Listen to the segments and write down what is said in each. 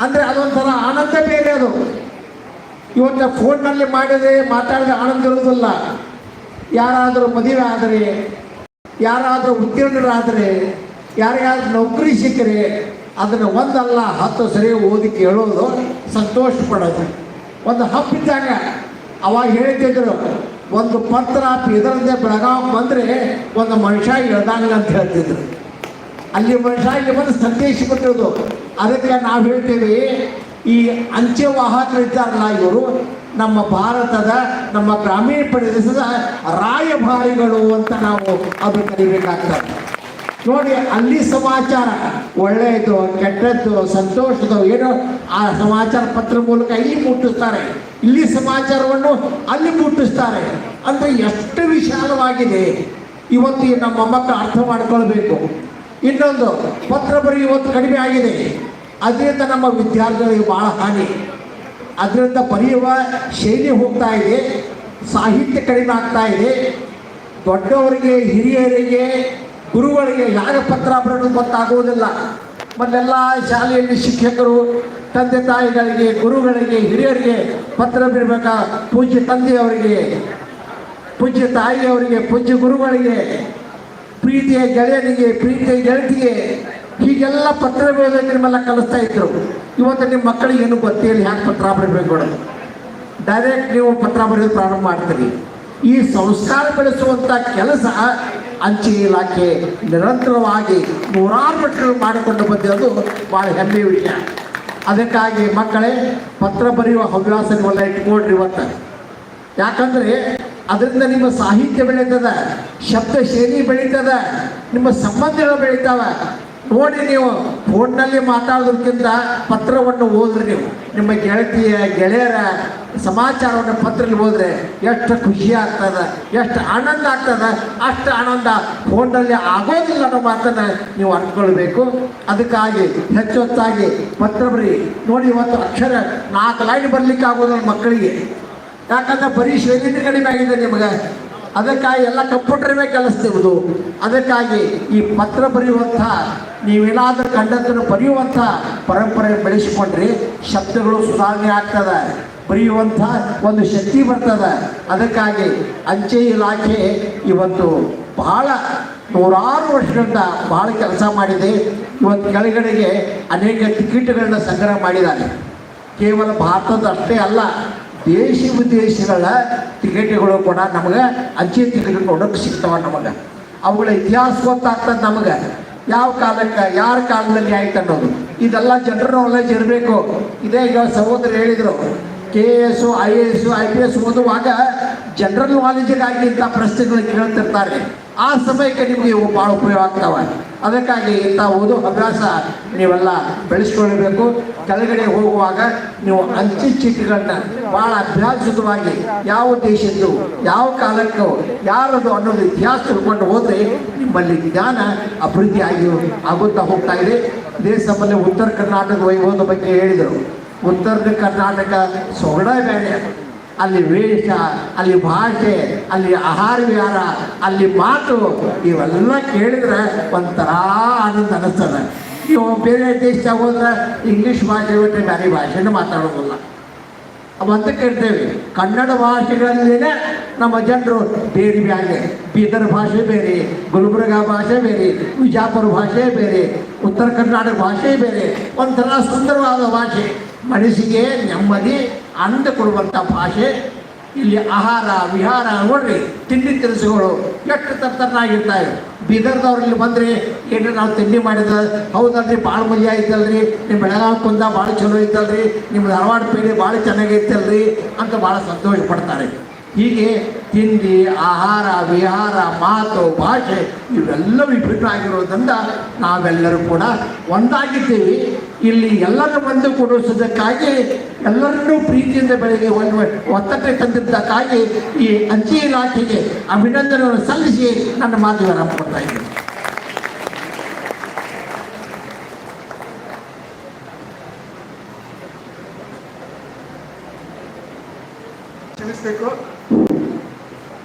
ಅಂದರೆ ಅದೊಂಥರ ಆನಂದ ಬೇರೆ ಅದು. ಇವತ್ತು ಫೋನ್ನಲ್ಲಿ ಮಾಡಿದರೆ ಮಾತಾಡಿದ ಆನಂದ ಇರೋದಿಲ್ಲ ಯಾರಾದರೂ ಮದುವೆ ಆದರೆ, ಯಾರಾದರೂ ಉತ್ತೀರ್ಣರಾದರೆ, ಯಾರಿಗಾದ್ರೂ ನೌಕರಿ ಸಿಕ್ಕರೆ, ಅದನ್ನು ಒಂದಲ್ಲ, ಹತ್ತು ಸರಿ ಓದಿ ಕೇಳೋದು ಸಂತೋಷ ಪಡೋದು. ಒಂದು ಹಬ್ಬಿದ್ದಾಗ ಅವಾಗ ಹೇಳ್ತಿದ್ರು ಒಂದು ಪತ್ರ ಇದರಂತೆ ಬೆಳಗಾವ್ ಬಂದರೆ ಒಂದು ಮನುಷ್ಯ ಇಳ್ದಂಗ ಅಂತ ಹೇಳ್ತಿದ್ರು. ಅಲ್ಲಿ ಮನುಷ್ಯ ಇಲ್ಲಿ ಬಂದು ಸಂದೇಶ ಕೊಟ್ಟಿರೋದು. ಅದಕ್ಕೆ ನಾವು ಹೇಳ್ತೇವೆ, ಈ ಅಂಚೆ ವಾಹಕರು ಇದ್ದಾರಲ್ಲ ಇವರು, ನಮ್ಮ ಭಾರತದ, ನಮ್ಮ ಗ್ರಾಮೀಣ ಪ್ರದೇಶದ ರಾಯಭಾರಿಗಳು ಅಂತ ನಾವು ಅದು ಕರಿಬೇಕಾಗ್ತದೆ ನೋಡಿ, ಅಲ್ಲಿ ಸಮಾಚಾರ, ಒಳ್ಳೆಯದು, ಕೆಟ್ಟದ್ದು ಸಂತೋಷದ ಏನೋ? ಆ ಸಮಾಚಾರ ಪತ್ರ ಮೂಲಕ ಇಲ್ಲಿ ಮುಟ್ಟಿಸ್ತಾರೆ. ಇಲ್ಲಿ ಸಮಾಚಾರವನ್ನು ಅಲ್ಲಿ ಮುಟ್ಟಿಸ್ತಾರೆ. ಅಂದರೆ ಎಷ್ಟು ವಿಶಾಲವಾಗಿದೆ. ಇವತ್ತು ನಮ್ಮ ಮಕ್ಕಳು ಅರ್ಥ ಮಾಡ್ಕೊಳ್ಬೇಕು. ಇನ್ನೊಂದು ಪತ್ರ ಬರೀ ಕಡಿಮೆ ಆಗಿದೆ. ಅದರಿಂದ ನಮ್ಮ ವಿದ್ಯಾರ್ಥಿಗಳಿಗೆ ಬಹಳ ಹಾನಿ. ಅದರಿಂದ ಬರೆಯುವ ಶೈಲಿ ಹೋಗ್ತಾ ಇದೆ. ಸಾಹಿತ್ಯ ಕಡಿಮೆ ಆಗ್ತಾ ಇದೆ. ದೊಡ್ಡವರಿಗೆ, ಹಿರಿಯರಿಗೆ, ಗುರುಗಳಿಗೆ ಯಾರ ಪತ್ರ ಬರೋದು ಗೊತ್ತಾಗುವುದಿಲ್ಲ. ಮೊದಲೆಲ್ಲ ಶಾಲೆಯಲ್ಲಿ ಶಿಕ್ಷಕರು ತಂದೆ ತಾಯಿಗಳಿಗೆ, ಗುರುಗಳಿಗೆ, ಹಿರಿಯರಿಗೆ ಪತ್ರ ಬಿಡಬೇಕಾ ಪೂಜ್ಯ ತಂದೆಯವರಿಗೆ, ಪೂಜ್ಯ ತಾಯಿಯವರಿಗೆ, ಪೂಜ್ಯ ಗುರುಗಳಿಗೆ ಪ್ರೀತಿಯ ಗೆಳೆಯನಿಗೆ, ಪ್ರೀತಿಯ ಗೆಳತಿಗೆ ಹೀಗೆಲ್ಲ ಪತ್ರ ಬರೆಯೋದಕ್ಕೆ ನಿಮ್ಮೆಲ್ಲ ಕಲಿಸ್ತಾ ಇದ್ರು. ಇವತ್ತು ನಿಮ್ಮ ಮಕ್ಕಳಿಗೆ ಏನು ಗೊತ್ತಿಲ್ಲ ಹ್ಯಾಕೆ ಪತ್ರ ಬರಬೇಕು ಡೈರೆಕ್ಟ್ ನೀವು ಪತ್ರ ಬರೆಯೋದು ಪ್ರಾರಂಭ ಮಾಡ್ತೀರಿ. ಈ ಸಂಸ್ಕಾರ ಬೆಳೆಸುವಂಥ ಕೆಲಸ ಅಂಚೆ ಇಲಾಖೆ ನಿರಂತರವಾಗಿ ನೂರಾರು ಮಟ್ಟಗಳು ಮಾಡಿಕೊಂಡು ಬಂದಿರೋದು ಭಾಳ ಹೆಮ್ಮೆಯ ವಿಷಯ. ಅದಕ್ಕಾಗಿ ಮಕ್ಕಳೇ, ಪತ್ರ ಬರೆಯುವ ಹವ್ಯಾಸ ಇಟ್ಕೊಳ್ರಿ ಇವತ್ತು. ಯಾಕಂದ್ರೆ ಅದರಿಂದ ನಿಮ್ಮ ಸಾಹಿತ್ಯ ಬೆಳೀತದ ಶಬ್ದ ಶೈಲಿ ಬೆಳೀತದ, ನಿಮ್ಮ ಸಂಬಂಧಗಳು ಬೆಳೀತಾವ. ನೋಡಿ ನೀವು, ಫೋನ್ನಲ್ಲಿ ಮಾತಾಡೋದಕ್ಕಿಂತ ಪತ್ರವನ್ನು ಓದ್ರಿ ನೀವು. ನಿಮ್ಮ ಗೆಳತಿಯ, ಗೆಳೆಯರ ಸಮಾಚಾರವನ್ನು ಪತ್ರದಲ್ಲಿ ಹೋದ್ರೆ ಎಷ್ಟು ಖುಷಿ ಆಗ್ತದ, ಎಷ್ಟು ಆನಂದ ಆಗ್ತದ. ಅಷ್ಟು ಆನಂದ ಫೋನ್ನಲ್ಲಿ ಆಗೋದಿಲ್ಲ ಅನ್ನೋ ಮಾತನ್ನ ನೀವು ಅನ್ಕೊಳ್ಬೇಕು. ಅದಕ್ಕಾಗಿ ಹೆಚ್ಚೊತ್ತಾಗಿ ಪತ್ರ ಬರೀ ನೋಡಿ, ಇವತ್ತು ಅಕ್ಷರ ನಾಲ್ಕು ಲೈನ್ ಬರ್ಲಿಕ್ಕೆ ಆಗೋದಿಲ್ಲ ಮಕ್ಕಳಿಗೆ. ಯಾಕಂದ್ರೆ ಬರೀ ಶೈಲಿನ ಕಡಿಮೆ ಆಗಿದೆ ನಿಮಗೆ. ಅದಕ್ಕಾಗಿ ಎಲ್ಲ ಕಂಪ್ಯೂಟರ್ ಮೇಲೆ ಅದಕ್ಕಾಗಿ ಈ ಪತ್ರ ಬರೆಯುವಂಥ, ನೀವೇನಾದರೂ ಕಂಡದ್ದನ್ನು ಬರೆಯುವಂಥ ಪರಂಪರೆ ಬೆಳೆಸಿಕೊಂಡ್ರಿ ಶಬ್ದಗಳು ಸುಧಾರಣೆ ಆಗ್ತದೆ. ಬರೆಯುವಂಥ ಒಂದು ಶಕ್ತಿ ಬರ್ತದೆ. ಅದಕ್ಕಾಗಿ ಅಂಚೆ ಇಲಾಖೆ ಇವತ್ತು ಬಹಳ ನೂರಾರು ವರ್ಷದಿಂದ ಬಹಳ ಕೆಲಸ ಮಾಡಿದೆ. ಇವತ್ತು ಕೆಳಗಡೆಗೆ ಅನೇಕ ಟಿಕೆಟ್ಗಳನ್ನ ಸಂಗ್ರಹ ಮಾಡಿದ್ದಾರೆ. ಕೇವಲ ಭಾರತದ ಅಷ್ಟೇ ಅಲ್ಲ ದೇಶ ವಿದೇಶಗಳ ಟಿಕೆಟ್ಗಳು ಕೂಡ ನಮಗೆ ಅಂಚೆ ಟಿಕೆಟ್ ಕೊಡೋಕೆ ಸಿಗ್ತಾವ ನಮಗೆ. ಅವುಗಳ ಇತಿಹಾಸ ಗೊತ್ತಾಗ್ತದೆ ನಮಗೆ. ಯಾವ ಕಾಲಕ್ಕೆ, ಯಾರ ಕಾಲದಲ್ಲಿ ಆಯ್ತು ಅನ್ನೋದು. ಇದೆಲ್ಲ ಜನರ ನಾಲೆಜ್ ಇರಬೇಕು. ಇದೇ ಈಗ ಸಹೋದರ ಹೇಳಿದರು K S I A S I P S ಓದುವಾಗ ಜನರಲ್ ನಾಲೆಜಿಗಾಗಿ ಇಂಥ ಪ್ರಶ್ನೆಗಳು ಕೇಳ್ತಿರ್ತಾರೆ. ಆ ಸಮಯಕ್ಕೆ ನಿಮಗೆ ಭಾಳ ಉಪಯೋಗ ಆಗ್ತವೆ. ಅದಕ್ಕಾಗಿ ಇಂಥ ಓದೋ ಅಭ್ಯಾಸ ನೀವೆಲ್ಲ ಬೆಳೆಸ್ಕೊಳ್ಬೇಕು. ಕೆಳಗಡೆ ಹೋಗುವಾಗ ನೀವು ಅಂಚೆ ಚೀಟಿಗಳನ್ನ ಭಾಳ ಅಭ್ಯಾಸವಾಗಿ ಯಾವ ದೇಶದ್ದು, ಯಾವ ಕಾಲಕ್ಕೂ, ಯಾರದು ಅನ್ನೋದು ಇತಿಹಾಸ ತಿಳ್ಕೊಂಡು ಹೋದರೆ ನಿಮ್ಮಲ್ಲಿ ಜ್ಞಾನ ಅಭಿವೃದ್ಧಿ ಆಗಿ ಆಗುತ್ತಾ ಹೋಗ್ತಾ ಇದೆ. ಇದೇ ಸಂಬಂಧ ಉತ್ತರ ಕರ್ನಾಟಕ ವೈಭವದ ಬಗ್ಗೆ ಹೇಳಿದರು. ಉತ್ತರ ಕರ್ನಾಟಕ ಸೊಗಡ ಬೇರೆ. ಅಲ್ಲಿ ವೇಷ, ಅಲ್ಲಿ ಭಾಷೆ, ಅಲ್ಲಿ ಆಹಾರ ವಿಹಾರ, ಅಲ್ಲಿ ಮಾತು, ಇವೆಲ್ಲ ಕೇಳಿದ್ರೆ ಒಂಥರ ಆನಂದ ಅನಿಸ್ತದೆ. ನೀವು ಬೇರೆ ದೇಶದಾಗ ಹೋದ್ರೆ ಇಂಗ್ಲೀಷ್ ಭಾಷೆ ಬಿಟ್ಟರೆ ಬೇರೆ ಭಾಷೆನೂ ಮಾತಾಡೋದಿಲ್ಲ. ಅಂತ ಕೇಳ್ತೇವೆ, ಕನ್ನಡ ಭಾಷೆಗಳಲ್ಲಿನೇ ನಮ್ಮ ಜನರು ಬೇರೆ ಬೇರೆ, ಬೀದರ್ ಭಾಷೆ ಬೇರೆ, ಗುಲ್ಬರ್ಗ ಭಾಷೆ ಬೇರೆ ವಿಜಾಪುರ ಭಾಷೆ ಬೇರೆ, ಉತ್ತರ ಕರ್ನಾಟಕ ಭಾಷೆ ಬೇರೆ, ಒಂಥರ ಸುಂದರವಾದ ಭಾಷೆ. ಮನಸ್ಸಿಗೆ ನೆಮ್ಮದಿ ಆನಂದ ಕೊಡುವಂಥ ಭಾಷೆ. ಇಲ್ಲಿ ಆಹಾರ, ವಿಹಾರ ನೋಡ್ರಿ, ತಿಂಡಿ ತಿನಿಸುಗಳು ಎಷ್ಟು ತರ್ತನಾಗಿರ್ತಾರೆ ಬೀದರ್ದವ್ರು ಇಲ್ಲಿ ಬಂದ್ರೆ ಏನು ನಾವು ತಿಂಡಿ ಮಾಡಿದ ಹೌದಲ್ರಿ ಭಾಳ ಮಜಾ ಐತಲ್ರಿ ನಿಮ್ಮ ಬೆಳಗಾವಿ ಕುಂದ ಭಾಳ ಚಲೋ ಐತಲ್ರಿ ನಿಮ್ಮ ಧಾರವಾಡ ಪೇಡೆ ಭಾಳ ಚೆನ್ನಾಗೈತಲ್ರಿ ಅಂತ ಭಾಳ ಸಂತೋಷ ಪಡ್ತಾರೆ. ಹೀಗೆ ತಿಂಡಿ, ಆಹಾರ, ವಿಹಾರ, ಮಾತು, ಭಾಷೆ ಇವೆಲ್ಲ ವಿಭಿನ್ನ ಆಗಿರೋದ್ರಿಂದ ನಾವೆಲ್ಲರೂ ಕೂಡ ಒಂದಾಗಿದ್ದೀವಿ. ಇಲ್ಲಿ ಎಲ್ಲರ ಬಂದು ಕೊಡಿಸೋದಕ್ಕಾಗಿ ಎಲ್ಲರನ್ನೂ ಪ್ರೀತಿಯಿಂದ ಬೆಳಗ್ಗೆ ಒಂದು ಒತ್ತಟ್ಟೆ ತಂದಿದ್ದಕ್ಕಾಗಿ ಈ ಅಂಚೆ ಇಲಾಖೆಗೆ ಅಭಿನಂದನೆಯನ್ನು ಸಲ್ಲಿಸಿ ನನ್ನ ಮಾತು ಕೊಡ್ತಾ ಇದ್ದೀನಿ.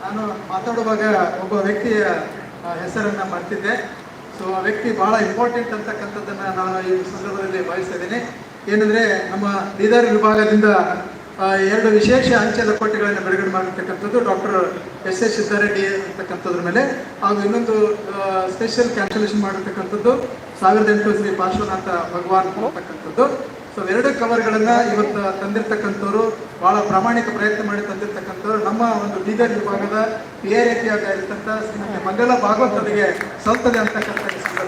ನಾನು ಮಾತಾಡುವಾಗ ಒಬ್ಬ ವ್ಯಕ್ತಿಯ ಹೆಸರನ್ನು ಹೆಸರನ್ನ ಮರ್ತಿದ್ದೆ. ಸೊ ಆ ವ್ಯಕ್ತಿ ಬಹಳ ಇಂಪಾರ್ಟೆಂಟ್ ಅಂತಕ್ಕಂಥದ್ದನ್ನು ನಾನು ಈ ಸಂದರ್ಭದಲ್ಲಿ ಭಾವಿಸ್ತಾ ಏನಂದರೆ ನಮ್ಮ ಬೀದರ್ ವಿಭಾಗದಿಂದ ಎರಡು ವಿಶೇಷ ಅಂಚೆ ಲಕೋಟೆಗಳನ್ನು ಬಿಡುಗಡೆ ಮಾಡಿರ್ತಕ್ಕಂಥದ್ದು ಡಾಕ್ಟರ್ ಎಸ್ ಎಸ್ ಸಿದ್ದಾರೆಡ್ಡಿ ಅಂತಕ್ಕಂಥದ್ರ ಮೇಲೆ. ಹಾಗೂ ಇನ್ನೊಂದು ಸ್ಪೆಷಲ್ ಕ್ಯಾನ್ಸಲೇಷನ್ ಮಾಡಿರ್ತಕ್ಕಂಥದ್ದು ಸಾವಿರದ ಎಂಟು ಶ್ರೀ ಪಾರ್ಶ್ವನಾಥ ಭಗವಾನ್ ಅಂತಕ್ಕಂಥದ್ದು. ಸೊ ಎರಡು ಕವರ್ಗಳನ್ನು ಇವತ್ತು ತಂದಿರ್ತಕ್ಕಂಥವ್ರು ಬಹಳ ಪ್ರಾಮಾಣಿಕ ಪ್ರಯತ್ನ ಮಾಡಿ ತಂದಿರ್ತಕ್ಕಂಥವ್ರು ನಮ್ಮ ಒಂದು ಬೀದರ್ ವಿಭಾಗದ ಪಿ ಆಗಿರ್ತಕ್ಕಂಥ ಶ್ರೀಮತಿ ಮಂಗಲ ಭಾಗವತರಿಗೆ ಸಲ್ತದೆ ಅಂತಕ್ಕಂಥ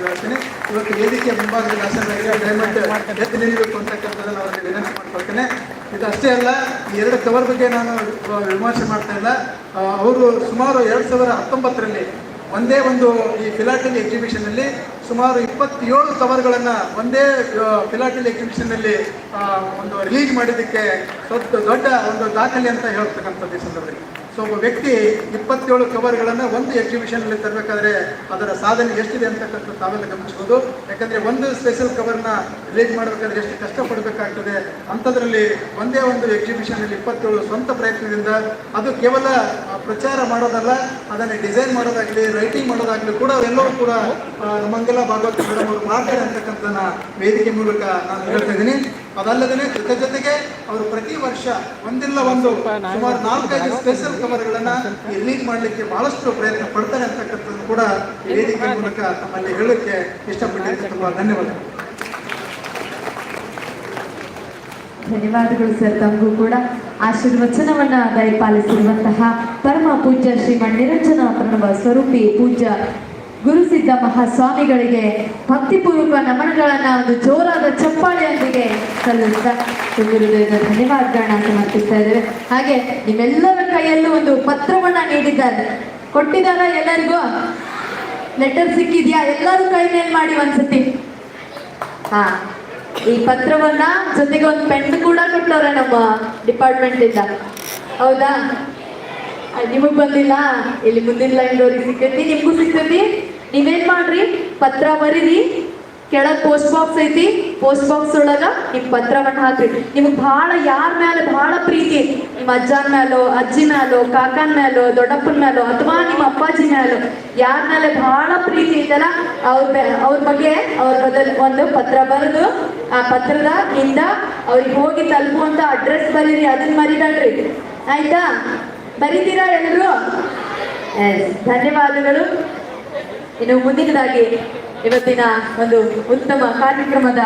ಹೇಳ್ತೀನಿ. ಇವತ್ತು ವೇದಿಕೆ ಮುಂಭಾಗದಲ್ಲಿ ಆಸರಾಗಿ ದಯಮಾಡಿ ಎದ್ದು ನಿಲ್ಲಬೇಕು ಅಂತಕ್ಕಂಥದ್ದನ್ನು ಅವರಿಗೆ ವಿನಂತಿ ಮಾಡ್ಕೊಳ್ತೇನೆ. ಇದು ಅಷ್ಟೇ ಅಲ್ಲ, ಈ ಎರಡು ಕವರ್ ಬಗ್ಗೆ ನಾನು ವಿಮರ್ಶೆ ಮಾಡ್ತಾ ಇಲ್ಲ. ಅವರು ಸುಮಾರು ಎರಡು ಸಾವಿರ ಹತ್ತೊಂಬತ್ತರಲ್ಲಿ ಒಂದೇ ಒಂದು ಈ ಫಿಲಾಟಲಿ ಎಕ್ಸಿಬಿಷನ್ ಅಲ್ಲಿ ಸುಮಾರು ಇಪ್ಪತ್ತೇಳು ಕವರ್ಗಳನ್ನು ಒಂದೇ ಫಿಲಾಟಲಿ ಎಕ್ಸಿಬಿಷನ್ ಅಲ್ಲಿ ಒಂದು ರಿಲೀಸ್ ಮಾಡಿದ್ದಕ್ಕೆ ದೊಡ್ಡ ಒಂದು ದಾಖಲೆ ಅಂತ ಹೇಳ್ತಕ್ಕಂಥದ್ದು ಈ ಸಂದರ್ಭದಲ್ಲಿ. ಸೊ ಒಬ್ಬ ವ್ಯಕ್ತಿ ಇಪ್ಪತ್ತೇಳು ಕವರ್ಗಳನ್ನು ಒಂದು ಎಕ್ಸಿಬಿಷನಲ್ಲಿ ತರಬೇಕಾದ್ರೆ ಅದರ ಸಾಧನೆ ಎಷ್ಟಿದೆ ಅಂತಕ್ಕಂಥ ತಾವೆಲ್ಲ ಗಮನಿಸ್ಬೋದು. ಯಾಕಂದರೆ ಒಂದು ಸ್ಪೆಷಲ್ ಕವರ್ನ ರಿಲೀಸ್ ಮಾಡಬೇಕಾದ್ರೆ ಎಷ್ಟು ಕಷ್ಟಪಡಬೇಕಾಗ್ತದೆ ಅಂಥದ್ರಲ್ಲಿ ಒಂದೇ ಒಂದು ಎಕ್ಸಿಬಿಷನಲ್ಲಿ ಇಪ್ಪತ್ತೇಳು ಸ್ವಂತ ಪ್ರಯತ್ನದಿಂದ ಅದು ಕೇವಲ ಪ್ರಚಾರ ಮಾಡೋದಲ್ಲ, ಅದನ್ನು ಡಿಸೈನ್ ಮಾಡೋದಾಗಲಿ ರೈಟಿಂಗ್ ಮಾಡೋದಾಗಲಿ ಕೂಡ ಎಲ್ಲವೂ ಕೂಡ ಮಂಗಲ ಭಾಗವತ್ ಮೇಡಮ್ ಅವರು ಮಾಡ್ತಾರೆ ಅಂತಕ್ಕಂಥ ವೇದಿಕೆ ಮೂಲಕ ನಾನು ಹೇಳ್ತಾ ಇದ್ದೀನಿ. ಅದಲ್ಲದೆ ಜೊತೆ ಜೊತೆಗೆ ಅವರು ಪ್ರತಿ ವರ್ಷ ಒಂದಿಲ್ಲ ಒಂದು ಸುಮಾರು ನಾಲ್ಕೈದು ಸ್ಪೆಷಲ್ ಕವರ್ಗಳನ್ನ ರಿಲೀಸ್ ಮಾಡಲಿಕ್ಕೆ ಬಹಳಷ್ಟು ಪ್ರಯತ್ನ ಪಡ್ತಾರೆ ಅಂತಕ್ಕಂಥದ್ದು ಕೂಡ ವೇದಿಕೆ ಮೂಲಕ ತಮ್ಮಲ್ಲಿ ಹೇಳಕ್ಕೆ ಇಷ್ಟಪಟ್ಟಿದ್ದೆ ತುಂಬಾ ಧನ್ಯವಾದಗಳು. ಧನ್ಯವಾದಗಳು ಸರ್, ತಮಗೂ ಕೂಡ. ಆಶೀರ್ವಚನವನ್ನ ದಯಪಾಲಿಸಿರುವಂತಹ ಪರಮ ಪೂಜ್ಯ ಶ್ರೀಮನ್ ನಿರಂಜನ ಪ್ರಣವ ಸ್ವರೂಪಿ ಪೂಜ್ಯ ಗುರುಸಿದ್ಧ ಮಹಾಸ್ವಾಮಿಗಳಿಗೆ ಭಕ್ತಿಪೂರ್ವಕ ನಮನಗಳನ್ನ ಒಂದು ಜೋರಾದ ಚಪ್ಪಾಳೆಯೊಂದಿಗೆ ಸಲ್ಲಿಸ್ತಾ ಗುರುದೇವರ ಧನ್ಯವಾದಗಳನ್ನ ಸಮರ್ಪಿಸ್ತಾ ಇದ್ದೇವೆ. ಹಾಗೆ ನಿಮ್ಮೆಲ್ಲರ ಕೈಯಲ್ಲೂ ಒಂದು ಪತ್ರವನ್ನ ನೀಡಿದ್ದಾರೆ. ಕೊಟ್ಟಿದ್ದಾರ ಎಲ್ಲರಿಗೂ? ಲೆಟರ್ ಸಿಕ್ಕಿದ್ಯಾ? ಎಲ್ಲರೂ ಕೈ ಮೇಲ್ ಮಾಡಿ ಒಂದ್ಸತಿ ಹಾ, ಈ ಪತ್ರವನ್ನ ಜೊತೆಗೆ ಒಂದು ಪೆನ್ ಕೂಡ ಕೊಟ್ಟವ್ರೆ ನಮ್ಮ ಡಿಪಾರ್ಟ್ಮೆಂಟ್ ಇಂದ. ಹೌದಾ? ನಿಮಗ್ ಬಂದಿಲ್ಲ? ಇಲ್ಲಿ ಮುಂದಿನ ಲೈನ್ ಸಿಕ್ಕೈತಿ, ನಿಮ್ಗೂ ಸಿಗ್ತೈತಿ ನೀವೇನ್ ಮಾಡ್ರಿ? ಪತ್ರ ಬರೀರಿ. ಕೆಳಗ್ ಪೋಸ್ಟ್ ಬಾಕ್ಸ್ ಐತಿ. ಪೋಸ್ಟ್ ಬಾಕ್ಸ್ ಒಳಗ ನಿಮ್ ಪತ್ರವನ್ನ ಹಾಕ್ರಿ. ನಿಮಗ್ ಬಹಳ ಯಾರ ಮ್ಯಾಲ ಬಹಳ ಪ್ರೀತಿ. ನಿಮ್ಮ ಅಜ್ಜನ ಮ್ಯಾಲೋ, ಅಜ್ಜಿ ಮ್ಯಾಲೋ, ಕಾಕನ್ ಮ್ಯಾಲೋ, ದೊಡ್ಡಪ್ಪನ ಮ್ಯಾಲೋ ಅಥವಾ ನಿಮ್ಮ ಅಪ್ಪಾಜಿ ಮ್ಯಾಲೋ ಯಾರ ಮೇಲೆ ಬಹಳ ಪ್ರೀತಿ ಐತಲ್ಲ, ಅವ್ರ ಅವ್ರ ಬಗ್ಗೆ ಅವ್ರ ಬದಲ್ ಒಂದು ಪತ್ರ ಬರೆದು, ಆ ಪತ್ರದ ಇಂದ ಅವ್ರಿಗೆ ಹೋಗಿ ತಲುಪುವಂತ ಅಡ್ರೆಸ್ ಬರೀರಿ. ಅದನ್ ಮರಿಬೇಡ್ರಿ. ಆಯ್ತಾ? ಬರೀತೀರಾ ಎಲ್ಲರೂ ಧನ್ಯವಾದಗಳು. ಇನ್ನು ಮುಂದಿನದಾಗಿ ಇವತ್ತಿನ ಒಂದು ಉತ್ತಮ ಕಾರ್ಯಕ್ರಮದ